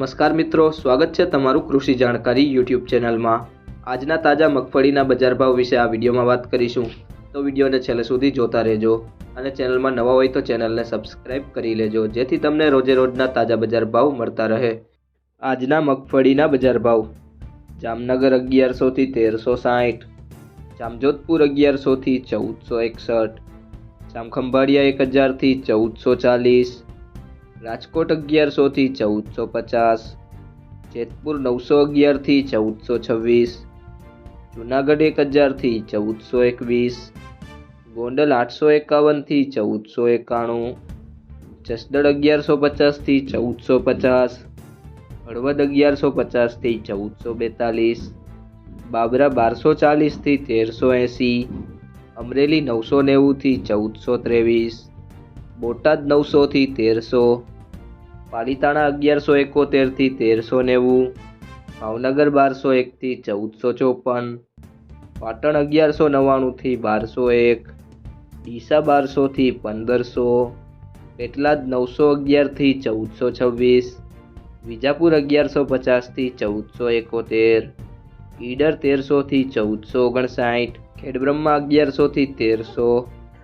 નમસ્કાર મિત્રો, સ્વાગત છે તમારું કૃષિ જાણકારી યુટ્યુબ ચેનલમાં. આજના તાજા મગફળીના બજાર ભાવ વિશે આ વિડીયોમાં વાત કરીશું. તો વિડીયોને છેલ્લે સુધી જોતા રહેજો અને ચેનલમાં નવા હોય તો ચેનલને સબસ્ક્રાઇબ કરી લેજો, જેથી તમને રોજે રોજના તાજા બજાર ભાવ મળતા રહે. આજના મગફળીના બજાર ભાવ. જામનગર અગિયારસોથી તેરસો સાઠ જામજોધપુર અગિયારસોથી ચૌદસો એકસઠ. જામખંભાળિયા એક હજારથી ચૌદસો ચાલીસ. રાજકોટ અગિયારસોથી ચૌદસો પચાસ, જેતપુર નવસો અગિયારથી ચૌદસો છવ્વીસ, જુનાગઢ એક હજારથી ચૌદસો એકવીસ, ગોંડલ આઠસો એકાવનથી ચૌદસો એકાણું જસદળ અગિયારસો પચાસથી ચૌદસો પચાસ, હળવદ અગિયારસો પચાસથી ચૌદસો બેતાલીસ, બાબરા બારસો ચાલીસથી તેરસો એંસી, અમરેલી નવસો નેવુંથી ચૌદસો ત્રેવીસ બોટાદ નવસોથી તેરસો, પાલીતાણા અગિયારસો એકોતેરથી તેરસો નેવું, ભાવનગર બારસો એકથી ચૌદસો ચોપન, પાટણ અગિયારસો નવ્વાણુંથી બારસો એક, ડીસા બારસોથી પંદરસો, પેટલાદ નવસો અગિયારથી ચૌદસો છવ્વીસ, વિજાપુર અગિયારસો પચાસથી ચૌદસો એકોતેર, ઈડર તેરસોથી ચૌદસો ઓગણસાઠ, ખેડબ્રહ્મા અગિયારસોથી તેરસો